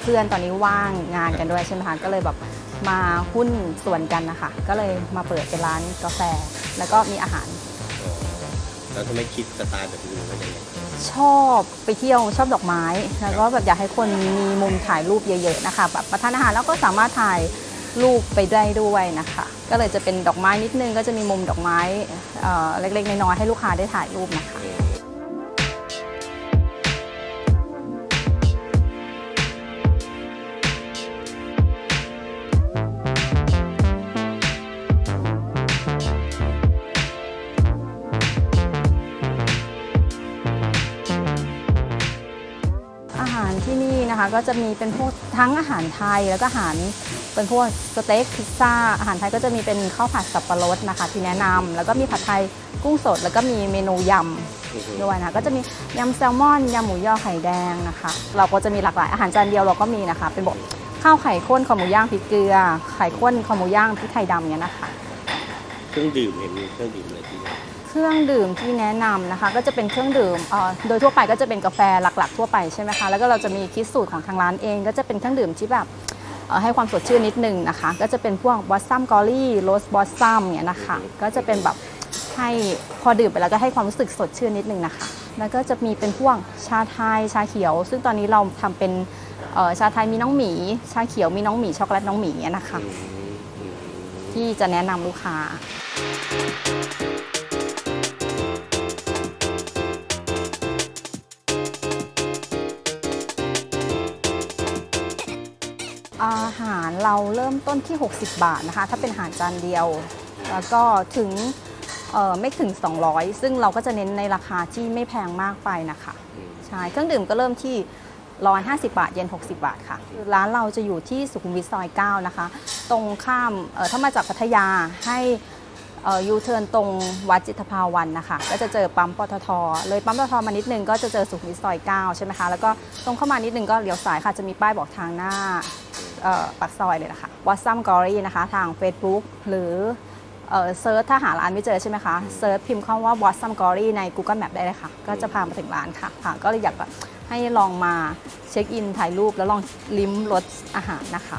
เพื่อนตอนนี้ว่างงานกันด้วยใช่ไหมคะก็เลยแบบมาหุ้นส่วนกันนะคะก็เลยมาเปิดเป็นร้านกาแฟ แล้วก็มีอาหารอ๋อแล้วทำไมคิดสไตล์แบบนี้มาอย่างไงชอบไปเที่ยวชอบดอกไม้ แล้วก็แบบอยากให้คนมีมุมถ่ายรูปเยอะๆนะคะแบบประทานอาหารแล้วก็สามารถถ่ายรูปไปได้ด้วยนะคะ ก็เลยจะเป็นดอกไม้นิดนึงก็จะมีมุมดอกไม้เอ่อเล็กๆน้อยๆให้ลูกค้าได้ถ่ายรูปนะคะ นี่นะคะก็จะมีเป็นพวกทั้งอาหารไทยแล้วก็อาหารเป็นพวกสเต็กพิซซ่าอาหารไทยก็จะมีเป็นข้าวผัดสับปะรดนะคะ ที่แนะนำแล้วก็มีผัดไทยกุ้งสด แล้วก็มีเมนูยำอือฮึด้วยนะคะก็จะมียำแซลมอนยำหมูยอไข่แดงนะคะ เราก็จะมีหลากหลายอาหารจานเดียวเราก็มีนะคะ เป็นบอกข้าวไข่ข้นข้าวหมูย่างพริกเกลือไข่ข้นข้าวหมูย่างพริกไทยดำเนี้ยนะคะ เครื่องดื่มเห็นมีเครื่องดื่มอะไรที่นี่ เครื่องดื่มที่แนะนำนะคะ ก็จะเป็นเครื่องดื่มเอ่อโดยทั่วไปก็จะเป็นกาแฟหลักๆ ทั่วไปใช่ไหมคะแล้วก็เราจะมีคิดสูตรของทางร้านเอง ก็จะเป็นเครื่องดื่มที่แบบเอ่อให้ความสดชื่นนิดนึงนะคะ ก็จะเป็นพวกบอสซัมกอรี่โรสบอสซัมเนี่ยนะคะ ก็จะเป็นแบบให้พอดื่มไปแล้วก็ให้ความรู้สึกสดชื่นนิดนึงนะคะ แล้วก็จะมีเป็นพวกชาไทยชาเขียว ซึ่งตอนนี้เราทำเป็นเอ่อชาไทยมีน้องหมี ชาเขียวมีน้องหมีช็อกโกแลตน้องหมีเนี่ยนะคะอืมอืมที่จะแนะนำลูกค้า อาหารเราเริ่มต้นที่ 60 บาทนะคะ ถ้าเป็นอาหารจานเดียว แล้วก็ถึงเอ่อไม่ถึง 200 ซึ่งเราก็จะเน้นในราคาที่ไม่แพงมากไปนะคะอืมใช่เครื่องดื่มก็เริ่มที่ 150 บาท เย็น 60 บาทค่ะ ร้านเราจะอยู่ที่สุขุมวิทซอย 9 นะคะ ตรงข้ามเอ่อถ้ามาจากพัทยาให้ยูเทิร์นตรงวัดจิตรภาวันนะคะ ก็จะเจอปั๊มปตทเลยปั๊มปตทมานิดนึงก็จะเจอสุขุมวิทซอย 9 ใช่ไหมคะ แล้วก็ตรงเข้ามานิดนึงก็เลี้ยวซ้ายค่ะจะมีป้ายบอกทางหน้าเอ่อ ปากซอยเลยนะคะวัดซัมกอรี่นะคะ ทาง Facebook หรือเอ่อเซิร์ชถ้าหาร้านไม่เจอใช่ไหมคะเซิร์ชพิมพ์คำว่า w a t s o m g o r y ใน Google Map ได้เลยค่ะ ก็จะพามาถึงร้านค่ะค่ะ ก็เลยอยากแบบให้ลองมาเช็คอินถ่ายรูปแล้วลองลิ้มรสอาหารนะคะ